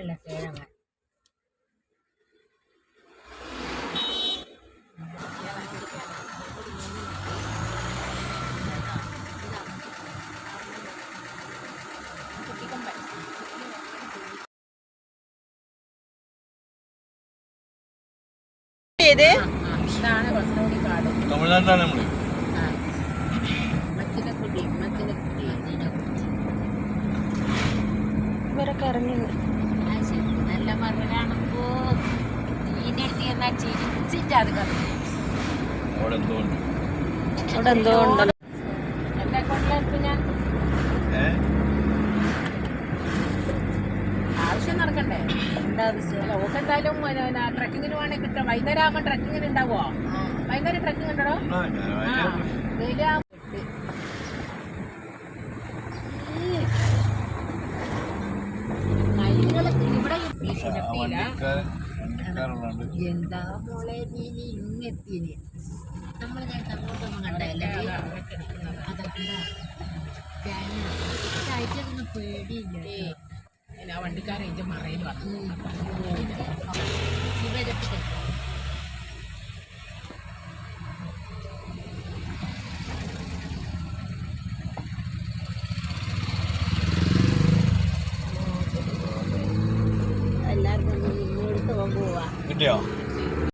പോലെയുള്ള ചേരങ്ങൾ ഏത്? ഇതാണ് കൊണ്ടോടി കാട്. തമിഴ്നാട്ടിലാണ് നമ്മൾ. ഇവരൊക്കെ ഇറങ്ങി ആ ശരി നല്ല മറുപടിയാണിപ്പോ തീനെടുത്ത് എന്നാ ചിരിച്ചിട്ട് അത് കറങ്ങി അവിടെ എന്തോ ഉണ്ട് അവിടെ എന്തോ ഉണ്ടല്ലോ എന്നെ കൊണ്ടിപ്പോ ഞാൻ? ഏ? ആവശ്യം നടക്കണ്ടേ? എന്താവശ്യം ഓക്ക് എന്തായാലും ട്രക്കിങ്ങിന് വേണമെങ്കിൽ കിട്ടാം. വൈകുന്നേരം ആകുമ്പോ ട്രക്കിങ്ങിന് ഉണ്ടാവോ വൈകുന്നേരം ട്രക്കിംഗ് ഉണ്ടോ? ആ, എന്താ മോളെ നീ ഇങ്ങെത്തിന് നമ്മൾ ഞാൻ അങ്ങോട്ടൊന്നും കണ്ടല്ലേ അതൊക്കെ അയച്ചതൊന്നും പേടിയില്ല ഇതിന്റെ മറയിൽ വന്നു. บัว นิดเดียว